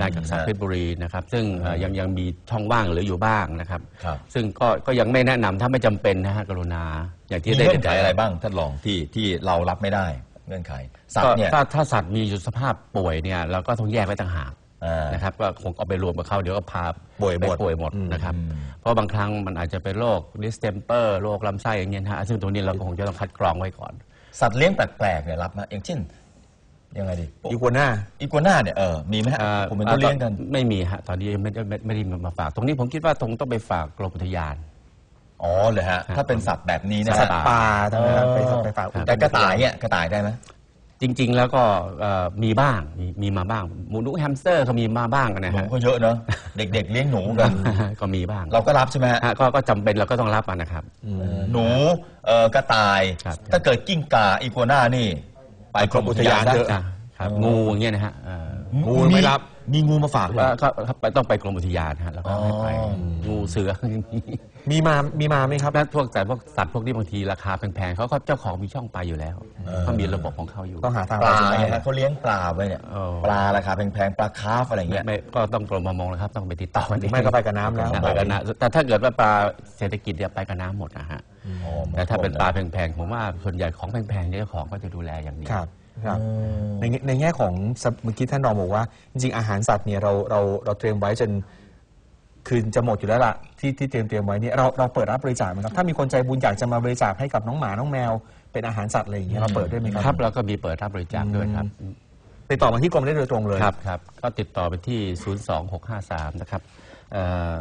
ด้านกักสัตว์เพชรบุรีนะครับ ซึ่งเอ่อยังยังมีช่องว่างเหลืออยู่บ้างนะครับ ครับ ซึ่งก็ก็ยังไม่แนะนำถ้าไม่จำเป็นนะฮะกรุณา อย่างที่มีได้เงื่อนไขอะไรบ้างท่านรองที่ที่เรารับไม่ได้เงื่อนไขสัตก็ว์เนี่ยถ้าถ้าสัตว์มีอยู่สภาพป่วยเนี่ยเราก็ต้องแยกไว้ต่างหากอ่า นะครับก็คงเอาไปรวมกับเขาเดี๋ยวก็พาป่วยหมด ไปป่วยหมดนะครับ เพราะบางครั้งมันอาจจะเป็นโรคดิสเทมเปอร์โรคลำไส้อย่างเงี้ยนะฮะซึ่งตรงนี้เราก็คงจะต้องคัดกรองไว้ก่อน สัตว์เลี้ยงแปลกๆเนี่ยรับไหมอย่างเช่น ยังไงดีอีกัวน่าอีกัวน่าเนี่ยเออมีไหมฮะอ่าผมเป็นตัวเลี้ยงกัน ไม่มีฮะตอนนี้ไม่ได้ไม่ไม่ได้มาฝาก ตรงนี้ผมคิดว่าตรงต้องไปฝากกรมอุทยานอ๋อเลยฮะครับถ้าเป็นสัตว์แบบนี้นะสัฮะตว์ป่าทำไมครับไปอ๋อไปฝากครับแต่กระต่ายเนี่ยกระต่ายได้ไหมจริง ๆ แล้วก็เอ่อมีบ้างมีมีมาบ้างหมูนุแฮมสเตอร์ก็มีมาบ้างนะหนูฮะก็เยอะเนอะเด็ก ๆ เลี้ยงหนูกันก็มีบ้าง เราก็รับใช่ไหมฮะฮะก็ก็จำเป็นเราก็ต้องรับอะนะครับหนูเอ่อกระต่ายครับถ้าเกิดกิ้งก่าอีกัวน่านี่ ไปกรมอุทยานเถซะอะอะครับงูอย่างเงี้ยนะฮะเอ่องูไม่รับมีงูมาฝากเหรก็อก็ก็ไปต้องไปกรมอุทยานฮะแล้วก็ให้ไปอ๋องูเสือมีมามีมาไหมครับแล้วพวกแต่พวกสัตว์พวกนี้บางทีราคาแพงๆเขาก็เจ้าของมีช่องไปอยู่แล้วเขามีระบบของเขาอยู่ต้องหาทางปลาไปใช่ไหมเนี่ยฮะเขาเลี้ยงปลาไว้เนี่ยเออปลาราคาแพงๆปลาคาร์ฟอะไรอย่างไม่เงี้ยไม่ก็ต้องกรมประมงนะครับต้องไปติดต่อกันเองไม่ก็ไปกับน้ำแล้วไปกับน้ำแต่ถ้าเกิดว่าปลาเศรษฐกิจเนี่ยไปกับน้ำหมดนะฮะอ๋อ แต่ถ้าเป็นปลาแพงๆผมว่าส่วนใหญ่ของแพงๆเนี่ยเจ้าของก็จะดูแลอย่างดี ครับครับในแง่ในแง่ของสเมื่อกี้ท่านรองบอกว่า จริงๆอาหารสัตว์เนี่ยเราเราเราเตรียมไว้จนคืนจะหมดอยู่แล้วล่ะที่ที่เตรียมเตรียมไว้เนี่ยเราเราเปิดรับบริจาคไหมครับถ้ามีคนใจบุญอยากจะมาบริจาคให้กับน้องหมาน้องแมว เป็นอาหารสัตว์อะไรอย่างเงี้ยเราเปิดด้วยไหมครับครับเราก็มีเปิดรับบริจาคด้วยครับติดต่อมาที่กรมได้โดยตรงเลย ครับครับก็ติดต่อไปที่ 02653 นะครับเอ่อ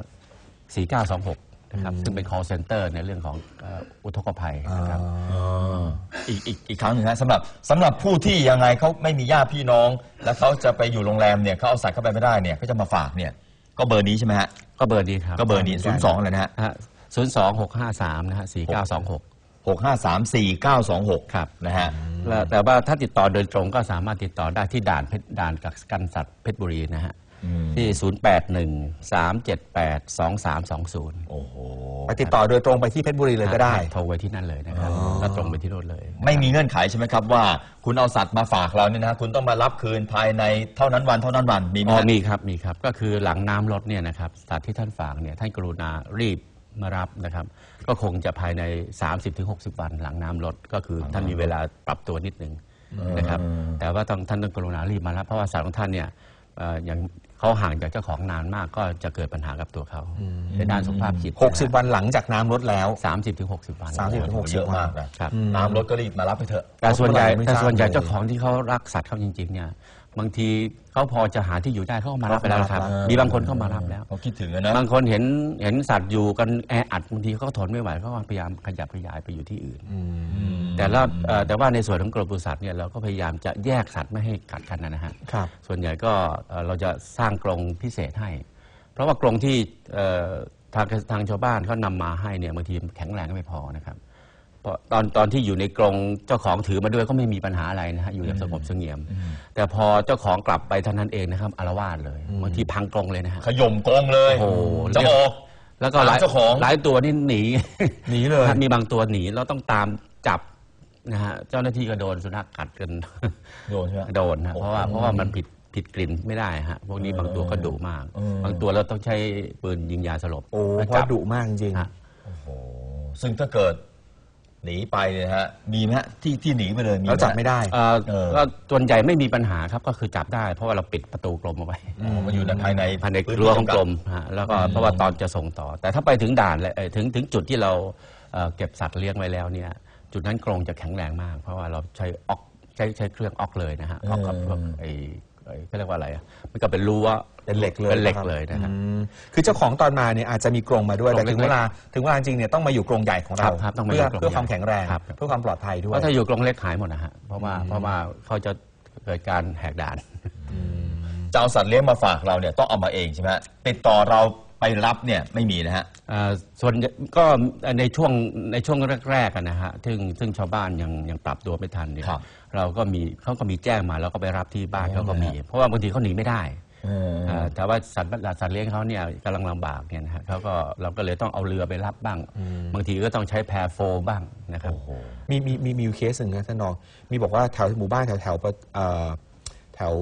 4926 นะครับซึ่งเป็น call center ในเรื่องของเอ่ออุทกภัยนะครับ อีกอีกอีกครั้งหนึ่งฮะสำหรับสำหรับผู้ที่ยังไงเขาไม่มีญาติพี่น้อง แล้วเขาจะไปอยู่โรงแรมเนี่ยเขาเอาสัตว์เข้าไปไม่ได้เนี่ยเขาจะมาฝากเนี่ยก็เบอร์นี้ใช่ไหมฮะก็เบอร์นี้ครับก็เบอร์นี้ศูนย์สองเลยนะฮะศูนย์สองหกห้าสามนะฮะสี่เก้าสองหกหกห้าสามสี่เก้าสองหกครับ นะฮะแต่ว่าถ้าติดต่อโดยตรงก็สามารถติดต่อได้ที่ด่านเพชรด่านกักกันสัตว์เพชรบุรีนะฮะ ที่ 081 378 2320 โอ้โห ไปติดต่อโดยตรงไปที่เพชรบุรีเลยก็ได้ โทรไว้ที่นั่นเลยนะครับแล้วตรงไปที่โน่นเลยไม่มีเงื่อนไขใช่ไหมครับว่า คุณเอาสัตว์มาฝากเราเนี่ยนะคุณต้องมารับคืนภายในเท่านั้นวันเท่านั้นวันมีไหมอ๋อฮะ มีครับมีครับ ก็คือหลังน้ำลดเนี่ยนะครับสัตว์ที่ท่านฝากเนี่ยท่านกรุณารีบมารับนะครับ ก็คงจะภายใน 30-60 วันหลังน้ำลดก็คือท่านมีเวลาปรับตัวนิดนึงนะครับ แต่ว่าต้องท่านต้องกรุณารีบมารับเพราะว่าสัตว์ของท่านเนี่ยเอ่ออย่าง เขาห่างจากเจ้าของนานมากก็จะเกิดปัญหากับตัวเขาในด้านสุขภาพจิต60 วันหลังจากน้ำลดแล้ว 30ถึง60 วัน 30ถึงเยอะมากนะครับ น้ำรถก็รีบมารับไปเถอะแต่ส่วนใหญ่ไม่ทราบแต่ส่วนใหญ่เลยเจ้าของที่เขารักสัตว์เขาจริงๆเนี่ย บางทีเขาพอจะหาที่อยู่ได้เขาก็มารับไปแล้วครับเขามารับ มีบางคนเข้ามารับแล้ว เขาคิดถึงอะนะ บางคนเห็นเห็นสัตว์อยู่กันแออัดบางทีเขาก็ทนไม่ไหวเขาก็พยายามขยับขยายไปอยู่ที่อื่น แต่ละเอ่อแต่ว่าในส่วนของกรมปศุสัตว์เนี่ยเราก็พยายามจะแยกสัตว์ไม่ให้กัดกันนะฮะครับ ส่วนใหญ่ก็เอ่อเราจะสร้างกรงพิเศษให้ เพราะว่ากรงที่เอ่อทางทางชาวบ้านเขานำมาให้เนี่ยบางทีแข็งแรงก็ไม่พอนะครับ เพราะตอนตอนที่อยู่ในกรงเจ้าของถือมาด้วยก็ไม่มีปัญหาอะไรนะฮะอยู่อย่างสงบเสงี่ยม แต่พอเจ้าของกลับไปเท่านั้นเองนะครับอารวาสเลยบางทีพังกรงเลยนะฮะขย่มกรงเลยโอ้โหจะออกแล้วก็หลายตามเจ้าของ หลายตัวนี่หนีหนีเลยมีบางตัวหนีเราต้องตามจับนะฮะเจ้าหน้าที่ก็โดนสุนัขกัดกัน โดนใช่ไหม โดนนะโอ้เพราะว่าเพราะว่ามันผิดผิดกลิ่นไม่ได้ฮะพวกนี้บางตัวก็ดุมาก เออ บางตัวเราต้องใช้ปืนยิงยาสลบโอ้แล้วเพจัราะดุมากจริงฮะ โอ้โหซึ่งถ้าเกิด หนีไปเนี่ยนะฮะมีไหมฮะที่ที่หนีไปเลยมีๆหแล้วจับไม่ได้ เอ่อเออ ก็ส่วนใหญ่ไม่มีปัญหาครับก็คือจับได้ เพราะว่าเราปิดประตูกรมเอาไว้อ๋อมันอยู่ในภายในภายในพื้รั้วของจำกัดกรมฮะแล้วก็เพราะว่าตอนจะส่งต่อ แต่ถ้าไปถึงด่านเลยเอ่อถึงถึงจุดที่เราเอ่อเก็บสัตว์เลี้ยงไว้แล้วเนี่ยจุดนั้นกรงจะแข็งแรงมาก เพราะว่าเราใช้ออกใช้ใช้เครื่องออกเลยนะฮะออกกับพวกไอ้ไอ้เขาเรียกว่าอะไรอะมันก็เป็นรั้ว เป็นเหล็กเลยเป็นเหล็กครับเลยนะครับอืมคือเจ้าของตอนมาเนี่ยอาจจะมีกรงมาด้วยกรงแต่ถึงเล็กๆเวลาถึงเวลาจริงเนี่ยต้องมาอยู่กรงใหญ่ของเราครับครับต้องมาเพื่ออยู่กรงเพื่อความใหญ่แข็งแรง ครับ เพื่อความปลอดภัยด้วเพยราะถ้าอยู่กรงเล็กหายหมดนะฮะเพราะว่าเพราะว่าเขาจะเกิดการแหกด่านจะเอาสัตว์เลี้ยงมาฝากเราเนี่ยต้องเอามาเองใช่ไหมฮะติดต่อเราไปรับเนี่ยไม่มีนะฮะ เอ่อส่วนใหญ่ก็ในช่วงในช่วงแรกๆอะนะฮะซึ่งซึ่งชาวบ้านยังยังปรับตัวไม่ทันเนี่ยครับเราก็มีเขาก็มีแจ้งมาแล้วก็ไปรับที่บ้านเขาก็มีเพราะว่าบางทีเขาหนีไม่ได้ เออเอ่อแต่ว่าสัตว์สัตว์เลี้ยงเขาเนี่ยกำลังลำบากเนี่ยนะฮะเขาก็เราก็เลยต้องเอาเรือไปรับบ้าง บางทีก็ต้องใช้แพโฟบ้างนะครับ มีมีมีมีอยู่เคสหนึ่งนะท่านรอง มีบอกว่าแถวหมู่บ้านแถวแถวปะเอ่อแถว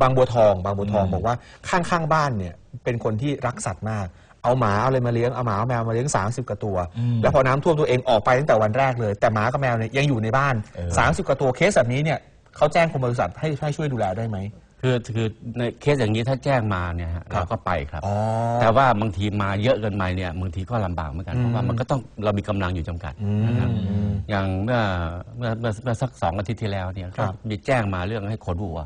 บางบัวทอง บางบัวทองอืมบอกว่าข้างๆบ้านเนี่ยเป็นคนที่รักสัตว์มาก เอาหมาเอาอะไรมาเลี้ยงเอาหมาเอาแมวมาเลี้ยง 30กว่าตัว แล้วพอน้ำท่วมตัวเองออกไปตั้งแต่วันแรกเลย แต่หมากับแมวเนี่ยยังอยู่ในบ้าน 30กว่าตัวเคสแบบนี้เนี่ยเขาแจ้งกรมปศุสัตว์ให้ให้ช่วยดูแลได้ไหม คือคือในเคสอย่างนี้ถ้าแจ้งมาเนี่ยฮะครับเราก็ไปครับ อ๋อ แต่ว่าบางทีมาเยอะเกินไปเนี่ยบางทีก็ลำบากเหมือนกันอืมเพราะว่ามันก็ต้องเรามีกำลังอยู่จำกัดนะครับอืมอย่างเมื่อเมื่อเมื่อเมื่อสักสองอาทิตย์ที่แล้วเนี่ยครัก็บมีแจ้งมาเรื่องให้ขนวัว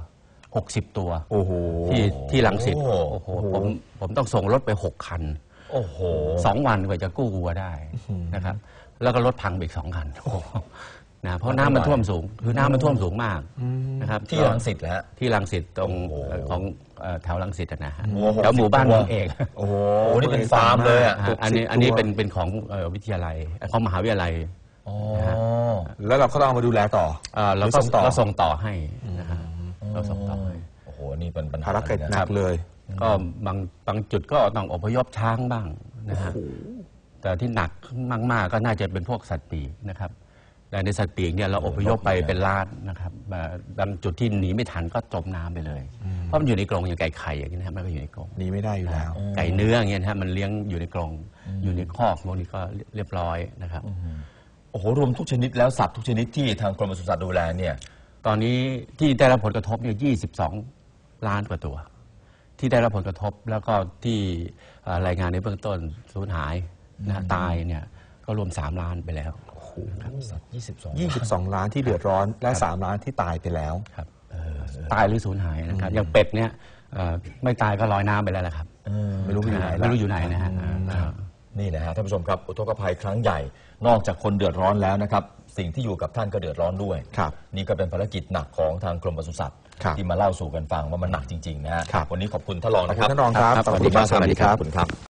หกสิบตัวโอ้โห ที่ที่ลังสิตโอ้โอ้โหโอ้โห ผมผมต้องส่งรถไปหกคันโอ้โห สองวันกว่าจะกู้วัวได้นะครับ แล้วก็รถพังไปอีกสองคัน นะเพราะน้ำมันท่วมสูง คือน้ำมันท่วมสูงมากนะครับที่รังสิตแล้วฮะที่ลังสิตตรงโอ้โหเอ่อของเอ่อแถวลังสิตอะนะฮะวัว60แถวหมู่บ้านตัวผมเองโอ้โหโอ้นี่เป็นฟาร์มเลยอะฮะอันนี้อันนี้เป็นเป็นของเอ่อวิทยาลัยเอ่อของมหาวิทยาลัย อ๋อแล้วเราก็ต้องเอามาดูแลต่อเอ่อเราหรือก็ส่งต่อเราส่งต่อให้นะฮะเราส่งต่อให้โอ้โหนี่เป็นปัญหาภารกิจหนักเลย ก็บางบางจุดก็ต้องอพยพช้างบ้างนะฮะแต่ที่หนักมากๆก็น่าจะเป็นพวกสัตว์ปีกนะครับแต่ ในสัตว์ปีกเนี่ยเราอพยพไปเป็นล้านนะครับอ่าบางจุดที่หนีไม่ทันก็จมน้ำไปเลย เพราะมันอยู่ในกรงอย่างไก่ไข่อย่างนี้นะครับมันก็อยู่ในกรงหนีไม่ได้อยู่แล้ว ไก่เนื้ออย่างเงี้ยนะฮะมันเลี้ยงอยู่ในกรงอยู่ในคอกพวกนี้ก็เรียบร้อยนะครับโอ้โหรวมทุกชนิดแล้วสัตว์ทุกชนิดที่ทางกรมปศุสัตว์ดูแลเนี่ยตอนนี้ที่ได้รับผลกระทบเนี่ย22 ล้านกว่าตัว ที่ได้รับผลกระทบแล้วก็ที่เอ่อรายงานในเบื้องต้นสูญหายนะฮะตายเนี่ยก็รวม 3 ล้านไปแล้ว สัตว์22 22 ล้านที่เดือดร้อนและ 3 ล้านที่ตายไปแล้ว ครับตายหรือสูญหายนะครับอย่างเป็ดเนี่ยเอ่อไม่ตายก็ลอยน้ำไปแล้วแหละครับไม่รู้ไปอยู่ไหนไม่รู้อยู่ไหนนะฮะอ่า นี่นะฮะท่านผู้ชมครับอุทกภัยครั้งใหญ่ นอกจากคนเดือดร้อนแล้วนะครับ สิ่งที่อยู่กับท่านก็เดือดร้อนด้วย ครับนี่ก็เป็นภารกิจหนักของทางกรมปศุสัตว์ครับที่มาเล่าสู่กันฟังว่ามันหนักจริงๆนะฮะครับ วันนี้ขอบคุณท่านรองขอบนะคคุรับณท่านรองครับครับ ขอบคุณมากสวัสดีครับ ขอบคุณครับ